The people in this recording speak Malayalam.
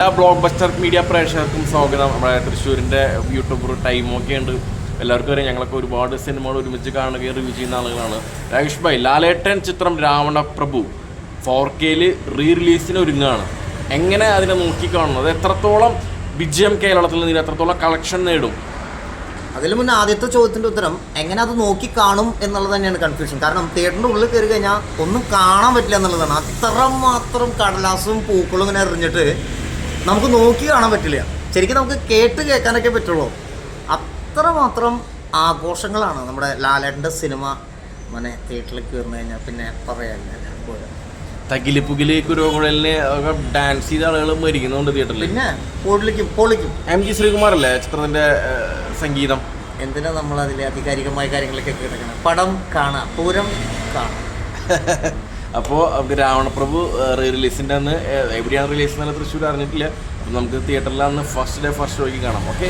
എല്ലാ ബ്ലോക്ക് ബസ്റ്റർ മീഡിയ പ്രേക്ഷകർക്കും സ്വാഗതം. നമ്മുടെ തൃശ്ശൂരിന്റെ യൂട്യൂബർ ടൈം ഒക്കെ ഉണ്ട്. എല്ലാവർക്കും അറിയാം ഞങ്ങളൊക്കെ ഒരുപാട് സിനിമകൾ ഒരുമിച്ച് കാണുകയും റിവ്യൂ ചെയ്യുന്ന ആളുകളാണ്. രാകേഷ് ഭായ് ലാലേട്ടൻ ചിത്രം രാവണ പ്രഭു ഫോർ കെയിൽ റീ റിലീസിന് ഒരുങ്ങുകയാണ്. എങ്ങനെ അതിനെ നോക്കിക്കാണുന്നത്? എത്രത്തോളം വിജയം കേരളത്തിൽ നിന്ന് എത്രത്തോളം കളക്ഷൻ നേടും? അതിൽ മുന്നേ ആദ്യത്തെ ചോദ്യത്തിന്റെ ഉത്തരം എങ്ങനെ അത് നോക്കി കാണും എന്നുള്ളത് തന്നെയാണ് കൺഫ്യൂഷൻ കാരണം തിയേറ്ററിന്റെ ഉള്ളിൽ കയറി കഴിഞ്ഞാൽ ഒന്നും കാണാൻ പറ്റില്ല എന്നുള്ളതാണ്. അത്ര മാത്രം കടലാസും പൂക്കളും ഇങ്ങനെ എറിഞ്ഞിട്ട് നമുക്ക് നോക്കി കാണാൻ പറ്റില്ല. ശരിക്കും നമുക്ക് കേട്ട് കേൾക്കാനൊക്കെ പറ്റുള്ളൂ. അത്രമാത്രം ആഘോഷങ്ങളാണ് നമ്മുടെ ലാലേട്ടന്റെ സിനിമ മനെ തിയേറ്ററിൽ കയറുന്നു കഴിഞ്ഞാൽ പിന്നെ പറയാനില്ല. തകിൽ പുകിൽ കുരുകുഴലിന് ഡാൻസ് ചെയ്ത ആളുകൾ മരിക്കുന്നുണ്ട് തിയേറ്ററിൽ പിന്നെ പൊളിക്കും പൊളിക്കും. എം ജി ശ്രീകുമാർ അല്ലേ ചിത്രത്തിന്റെ സംഗീതം? എന്തിനാ നമ്മൾ അതിലെ ആധികാരികമായ കാര്യങ്ങളൊക്കെ കേൾക്കണം പടം കാണാം പൂരം കാണാം. അപ്പോൾ രാവണപ്രഭു റീ റിലീസിന്റെ അന്ന് എവിടെയാണ് റിലീസ് എന്നുള്ള തൃശ്ശൂർ അറിഞ്ഞിട്ടില്ല. അപ്പോൾ നമുക്ക് തിയേറ്ററിൽ അന്ന് ഫസ്റ്റ് ഡേ ഫസ്റ്റ് ഷോയ്ക്ക് കാണാം. ഓക്കെ